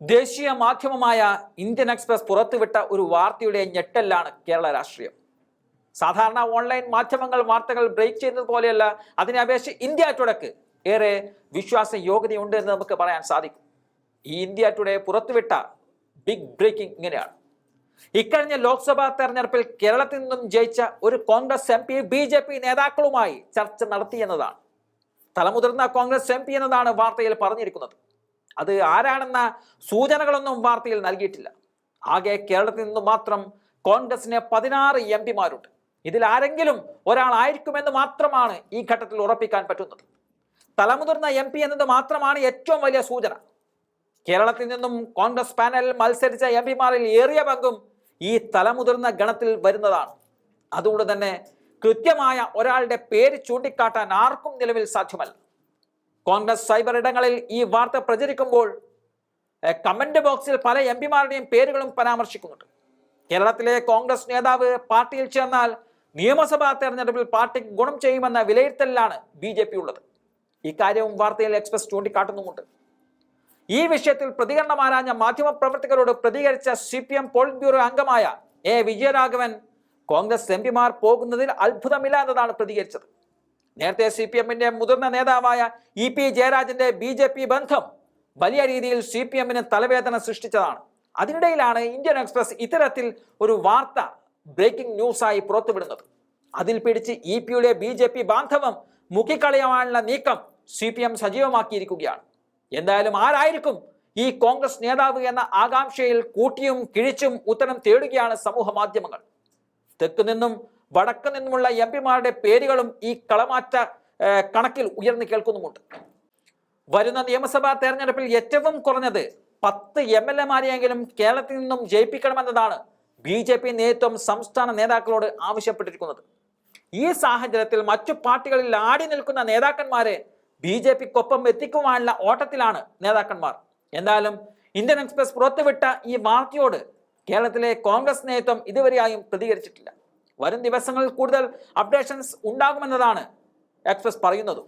ദേശീയ മാധ്യമമായ Indian express പുറത്തുവിട്ട ഒരു വാർത്തയുടെ ഞെട്ടലാണ് കേരള രാഷ്ട്രീയം. സാധാരണ ഓൺലൈൻ മാധ്യമങ്ങൾ വാർത്തകൾ ബ്രേക്ക് ചെയ്യുന്നത് പോലെയല്ല അതിനെ അപേക്ഷിച്ച് ഇന്ത്യ ടുഡേക്ക് ഏറെ വിശ്വാസ യോഗ്യതയുണ്ട് എന്ന് നമുക്ക് പറയാൻ സാധിക്കും. ഈ ഇന്ത്യ ടുഡേ പുറത്തുവിട്ട ബിഗ് ബ്രേക്കിംഗ് ഇങ്ങനെയാണ്. ഇക്കഴിഞ്ഞ ലോക്സഭാ തെരഞ്ഞെടുപ്പിൽ കേരളത്തിൽ നിന്നും ജയിച്ച ഒരു Congress M P B J P നേതാക്കളുമായി ചർച്ച നടത്തിയെന്നതാണ് തലമുതിർന്ന കോൺഗ്രസ് എം പി എന്നതാണ് വാർത്തയിൽ പറഞ്ഞിരിക്കുന്നത്. അത് ആരാണെന്ന സൂചനകളൊന്നും വാർത്തയിൽ നൽകിയിട്ടില്ല. ആകെ കേരളത്തിൽ നിന്നും മാത്രം കോൺഗ്രസിന് പതിനാറ് എം പിമാരുണ്ട്. ഇതിൽ ആരെങ്കിലും ഒരാളായിരിക്കുമെന്ന് മാത്രമാണ് ഈ ഘട്ടത്തിൽ ഉറപ്പിക്കാൻ പറ്റുന്നത്. തലമുതിർന്ന എം പി എന്നത് മാത്രമാണ് ഏറ്റവും വലിയ സൂചന. കേരളത്തിൽ നിന്നും കോൺഗ്രസ് പാനലിൽ മത്സരിച്ച എം പിമാരിൽ ഏറിയ പങ്കും ഈ തലമുതിർന്ന ഗണത്തിൽ വരുന്നതാണ്. അതുകൊണ്ട് തന്നെ കൃത്യമായ ഒരാളുടെ പേര് ചൂണ്ടിക്കാട്ടാൻ ആർക്കും നിലവിൽ സാധ്യമല്ല. കോൺഗ്രസ് സൈബർ ഇടങ്ങളിൽ ഈ വാർത്ത പ്രചരിക്കുമ്പോൾ കമന്റ് ബോക്സിൽ പല എം പിമാരുടെയും പേരുകളും പരാമർശിക്കുന്നുണ്ട്. കേരളത്തിലെ കോൺഗ്രസ് നേതാവ് പാർട്ടിയിൽ ചേർന്നാൽ നിയമസഭാ തെരഞ്ഞെടുപ്പിൽ പാർട്ടിക്ക് ഗുണം ചെയ്യുമെന്ന വിലയിരുത്തലിലാണ് ബി ജെ പി ഉള്ളത്. ഇക്കാര്യവും വാർത്തയിൽ എക്സ്പ്രസ് ചൂണ്ടിക്കാട്ടുന്നുമുണ്ട്. ഈ വിഷയത്തിൽ പ്രതികരണം ആരാഞ്ഞ മാധ്യമപ്രവർത്തകരോട് പ്രതികരിച്ച C P M polit bureau അംഗമായ എ വിജയരാഘവൻ കോൺഗ്രസ് എം പിമാർ പോകുന്നതിൽ അത്ഭുതമില്ല എന്നതാണ് പ്രതികരിച്ചത്. നേരത്തെ സി പി എമ്മിന്റെ മുതിർന്ന നേതാവായ ഇ പി ജയരാജന്റെ ബി ജെ പി ബന്ധം വലിയ രീതിയിൽ സി പി എമ്മിന് തലവേദന സൃഷ്ടിച്ചതാണ്. അതിനിടയിലാണ് ഇന്ത്യൻ എക്സ്പ്രസ് ഇത്തരത്തിൽ ഒരു വാർത്ത ബ്രേക്കിംഗ് ന്യൂസ് ആയി പുറത്തുവിടുന്നത്. അതിൽ പിടിച്ച് ഇ പിയുടെ ബി ജെ പി ബാന്ധവം മുക്കിക്കളയാനുള്ള നീക്കം സി പി എം സജീവമാക്കിയിരിക്കുകയാണ്. എന്തായാലും ആരായിരിക്കും ഈ കോൺഗ്രസ് നേതാവ് എന്ന ആകാംക്ഷയിൽ കൂട്ടിയും കിഴിച്ചും ഉത്തരം തേടുകയാണ് സമൂഹ മാധ്യമങ്ങൾ. തെക്ക് നിന്നും വടക്ക് നിന്നുമുള്ള എം പിമാരുടെ പേരുകളും ഈ കളമാറ്റ കണക്കിൽ ഉയർന്നു കേൾക്കുന്നുമുണ്ട്. വരുന്ന നിയമസഭാ തെരഞ്ഞെടുപ്പിൽ ഏറ്റവും കുറഞ്ഞത് പത്ത് എം എൽ എമാരെയെങ്കിലും കേരളത്തിൽ നിന്നും ജയിപ്പിക്കണമെന്നതാണ് ബി ജെ പി നേതൃത്വം സംസ്ഥാന നേതാക്കളോട് ആവശ്യപ്പെട്ടിരിക്കുന്നത്. ഈ സാഹചര്യത്തിൽ മറ്റു പാർട്ടികളിൽ ആടി നിൽക്കുന്ന നേതാക്കന്മാരെ ബി ജെ പിക്കൊപ്പം എത്തിക്കുവാനുള്ള ഓട്ടത്തിലാണ് നേതാക്കന്മാർ. എന്തായാലും ഇന്ത്യൻ എക്സ്പ്രസ് പുറത്തുവിട്ട ഈ വാർത്തയോട് കേരളത്തിലെ കോൺഗ്രസ് നേതൃത്വം ഇതുവരെയായും പ്രതികരിച്ചിട്ടില്ല. വരും ദിവസങ്ങളിൽ കൂടുതൽ അപ്ഡേഷൻസ് ഉണ്ടാകുമെന്നതാണ് എക്സ്പ്രസ് പറയുന്നതും.